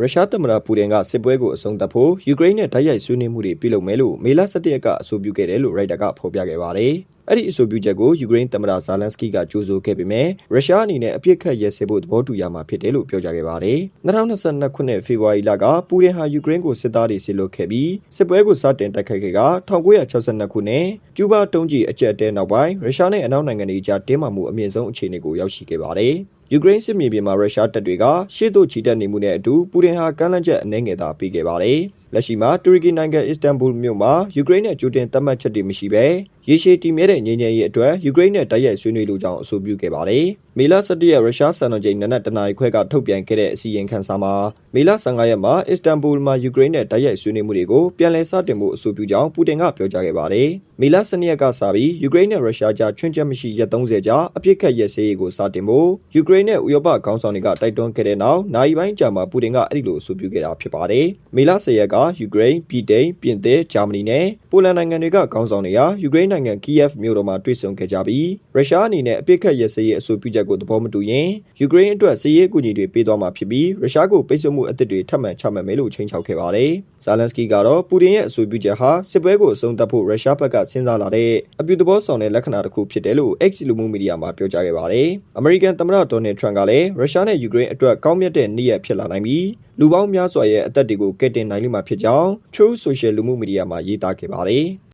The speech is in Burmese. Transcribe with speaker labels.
Speaker 1: ရုရှားသမ္မတပူတင်ကစစ်ပွဲကိုအဆုံးသတ်ဖို့ယူကရိန်းနဲ့တိုက်ရိုက်ဆွေးနွေးမှုတွေပြုလုပ်မယ်လို့မေလ17ရက်ကအဆိုပြုခဲ့တယ်လို့ရိုက်တာကဖော်ပြခဲ့ပါတယ်။အဲ့ဒီအဆိုပြုချက်ကိုယူကရိန်းသမ္မတဇာလန်စကီကကြိုးဆိုခဲ့ပေမဲ့ရုရှားအနေနဲ့အပြစ်ခတ်ရဲစဲဖို့သဘောတူရမှာဖြစ်တယ်လို့ပြောကြားခဲ့ပါတယ်။2022ခုနှစ်ဖေဖော်ဝါရီလကပူတင်ဟာယူကရိန်းကိုစစ်သားတွေဆီလွှတ်ခဲ့ပြီးစစ်ပွဲကိုစတင်တိုက်ခိုက်ခဲ့က1962ခုနှစ်ကျူးဘာတုံးကြီးအကြက်တဲနောက်ပိုင်းရုရှားနဲ့အနောက်နိုင်ငံတွေကြားတင်းမာမှုအမြင့်ဆုံးအခြေအနေကိုရောက်ရှိခဲ့ပါတယ်။ ယူကရိန်းစစ်မြေပြင်မှာရုရှားတပ်တွေကရှေ့သို့ချီတက်နေမှုနဲ့အတူပူတင်ဟာကမ်းလှမ်းချက်အနှဲငယ်သာပေးခဲ့ပါတယ်။ လက်ရှိမှာတူရကီနိုင်ငံအစ္စတန်ဘူလ်မြို့မှာယူကရိန်းနဲ့ကြိုတင်သတ်မှတ်ချက်တွေမရှိဘဲရေရှည်တည်မြဲတဲ့ငြိမ်းချမ်းရေးအတွက်ယူကရိန်းနဲ့တိုက်ရိုက်ဆွေးနွေးလိုကြောင်းအဆိုပြုခဲ့ပါတယ်။မေလ17ရက်ရုရှားစံတော်ချိန်နနက်တနာရီခွဲကထုတ်ပြန်ခဲ့တဲ့အစီရင်ခံစာမှာမေလ15ရက်မှာအစ္စတန်ဘူလ်မှာယူကရိန်းနဲ့တိုက်ရိုက်ဆွေးနွေးမှုတွေကိုပြန်လည်စတင်ဖို့အဆိုပြုကြောင်းပူတင်ကပြောကြားခဲ့ပါတယ်။မေလ12ရက်ကစပြီးယူကရိန်းနဲ့ရုရှားကြားချွင်းချက်မရှိရက်30ကြာအပြစ်ခတ်ရက်စဲရေးကိုစတင်ဖို့ယူကရိန်းနဲ့ဥရောပခေါင်းဆောင်တွေကတိုက်တွန်းခဲ့တဲ့နောက်နိုင်ပိုင်းကြာမှာပူတင်ကအဲ့ဒီလိုအဆိုပြုခဲ့တာဖြစ်ပါတယ်။မေလ10ရက်ကယူကရိန်းပြည်တိန်ပြင်သစ်ဂျာမနီနဲ့ပိုလန်နိုင်ငံတွေကခေါင်းဆောင်တွေဟာယူကရိန်းနိုင်ငံကီယက်မြို့တော်မှာတွေ့ဆုံခဲ့ကြပြီးရုရှားအနေနဲ့အပြစ်ခတ်ရက်စဲရေးအဆိုပြုချက်ကိုသဘောမတူရင်ယူကရိန်းအတွက်စစ်ရေးအကူအညီတွေပေးသွားမှာဖြစ်ပြီးရုရှားကိုပိတ်ဆို့မှုအသစ်တွေထပ်မံချမှတ်မယ်လို့ချိန်ချောက်ခဲ့ပါတယ်။ဇာလန်စကီကတော့ပူတင်ရဲ့အဆိုပြုချက်ဟာစစ်ပွဲကိုအဆုံးသတ်ဖို့ရုရှားဘက်ကစဉ်းစားလာတဲ့အပြုသဘောဆောင်တဲ့လက္ခဏာတစ်ခုဖြစ်တယ်လို့ X လူမှုမီဒီယာမှာပြောကြားခဲ့ပါတယ်။အမေရိကန်သမ္မတဒေါ်နယ်ထရန့်ကလည်းရုရှားနဲ့ယူကရိန်းအတွက်ကောင်းမြတ်တဲ့နေ့ရက်ဖြစ်လာနိုင်ပြီးလူပေါင်းများစွာရဲ့အသက်တွေကိုကယ်တင်နိုင်လိမ့်မှာဖြစ်ကြောင်း True Social လူမှုမီဒီယာမှာရေးသားခဲ့ပါတယ်။